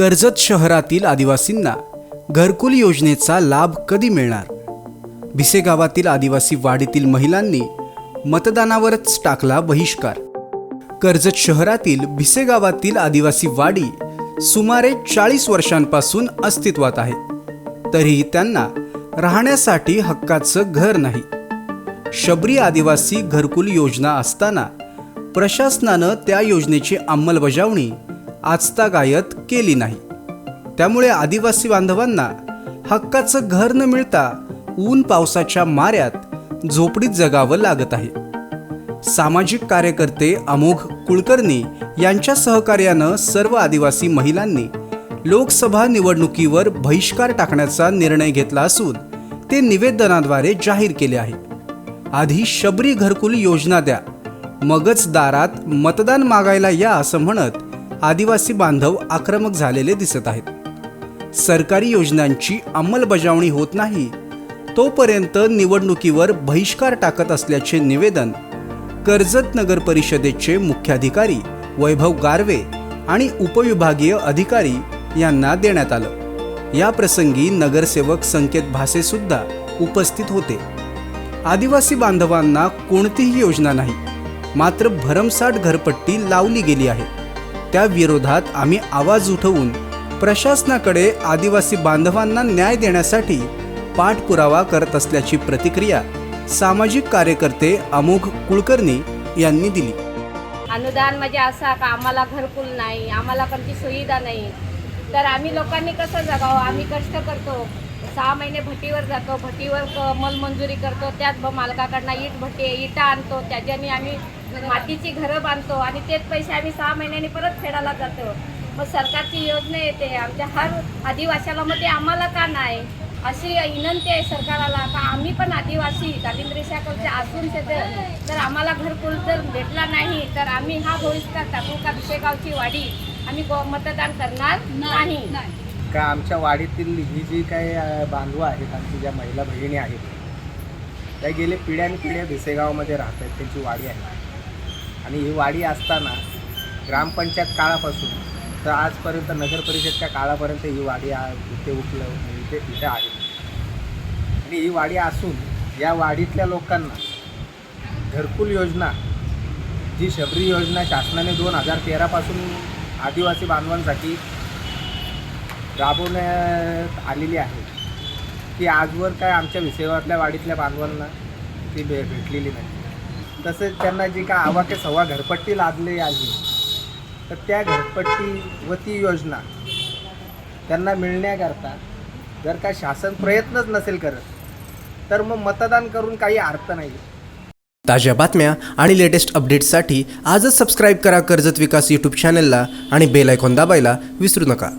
कर्जत शहरातील आदिवासींना घरकुल योजनेचा लाभ कधी मिळणार? भिसे गावातील आदिवासी वाडीतील महिलांनी मतदानावरच टाकला बहिष्कार. कर्जत शहरातील भिसे गावातील आदिवासी वाडी सुमारे चाळीस वर्षांपासून अस्तित्वात आहे. तरीही त्यांना राहण्यासाठी हक्काचं घर नाही. शबरी आदिवासी घरकुल योजना असताना प्रशासनानं त्या योजनेची अंमलबजावणी आजतागायत केली नाही. त्यामुळे आदिवासी बांधवांना हक्काचं घर न मिळता ऊन पावसाच्या माऱ्यात झोपडीत जगावं लागत आहे. सामाजिक कार्यकर्ते अमोघ कुलकर्णी यांच्या सहकार्यानं सर्व आदिवासी महिलांनी लोकसभा निवडणुकीवर बहिष्कार टाकण्याचा निर्णय घेतला असून ते निवेदनाद्वारे जाहीर केले आहे. आधी शबरी घरकुल योजना द्या मगच दारात मतदान मागायला या असं म्हणत आदिवासी बांधव आक्रमक झालेले दिसत आहेत. सरकारी योजनांची अंमलबजावणी होत नाही तोपर्यंत निवडणुकीवर बहिष्कार टाकत असल्याचे निवेदन कर्जत नगर परिषदेचे मुख्याधिकारी वैभव गारवे आणि उपविभागीय अधिकारी यांना देण्यात आलं. या प्रसंगी नगरसेवक संकेत भासेसुद्धा उपस्थित होते. आदिवासी बांधवांना कोणतीही योजना नाही मात्र भरमसाठ घरपट्टी लावली गेली आहे. त्या विरोधात आम्ही आवाज उठवून प्रशासनाकडे आदिवासी बांधवांना न्याय देण्यासाठी पाठपुरावा करत असल्याची प्रतिक्रिया सामाजिक कार्यकर्ते अमोघ कुलकर्णी यांनी दिली. अनुदान म्हणजे असा का आम्हाला घरकुल नाही आम्हाला कोणती सुविधा नाही. तर आम्ही लोकांनी कसं जगावं? आम्ही कष्ट करतो. सहा महिने भट्टीवर जातो भट्टीवर क- मलमजुरी करतो त्यात ब- मालकाकडनं ईट भट्टी इटा आणतो त्याच्याने आम्ही मातीची घरं बांधतो आणि तेच पैसे आम्ही सहा महिन्यांनी परत फेडायला जातो. मग सरकारची योजना येते आमच्या हर आदिवाशाला मध्ये आम्हाला का नाही? अशी विनंती आहे सरकारला का आम्ही पण आदिवासी दारिद्र्य रेषाखालचे असून ते- तर आम्हाला घरकुल जर भेटला नाही तर आम्ही हा बहिष्कार टाकू का विषयगावची वाडी आम्ही गो- मतदान करणार नाही. का आमच्या वाडीतील ही जी काही बांधवं आहेत आमची ज्या महिला बहिणी आहेत त्या गेले पिढ्यानपिढ्या भिसेगावमध्ये राहत आहेत त्यांची वाडी आहे. आणि ही वाडी असताना ग्रामपंचायत काळापासून तर आजपर्यंत नगर परिषदच्या काळापर्यंत ही वाडी इथे उपलब्ध इथे इथे आहे. आणि ही वाडी असून या वाडीतल्या लोकांना घरकुल योजना जी शबरी योजना शासनाने दोन हजार तेरापासून आदिवासी बांधवांसाठी राबवण्यात आलेली आहे. ती आजवर काय आमच्या विसेवातल्या वाडीतल्या बांधवांना ती भे भेटलेली नाही. तसेच त्यांना जी काय आवाके सव्वा घरपट्टी लादली आली तर त्या घरपट्टी व ती योजना त्यांना मिळण्याकरता जर का शासन प्रयत्नच नसेल करत तर मग मतदान करून काही अर्थ नाही. ताज्या बातम्या आणि लेटेस्ट अपडेट्ससाठी आजच सबस्क्राईब करा कर्जत विकास यूट्यूब चॅनलला आणि बेल आयकॉन दाबायला विसरू नका.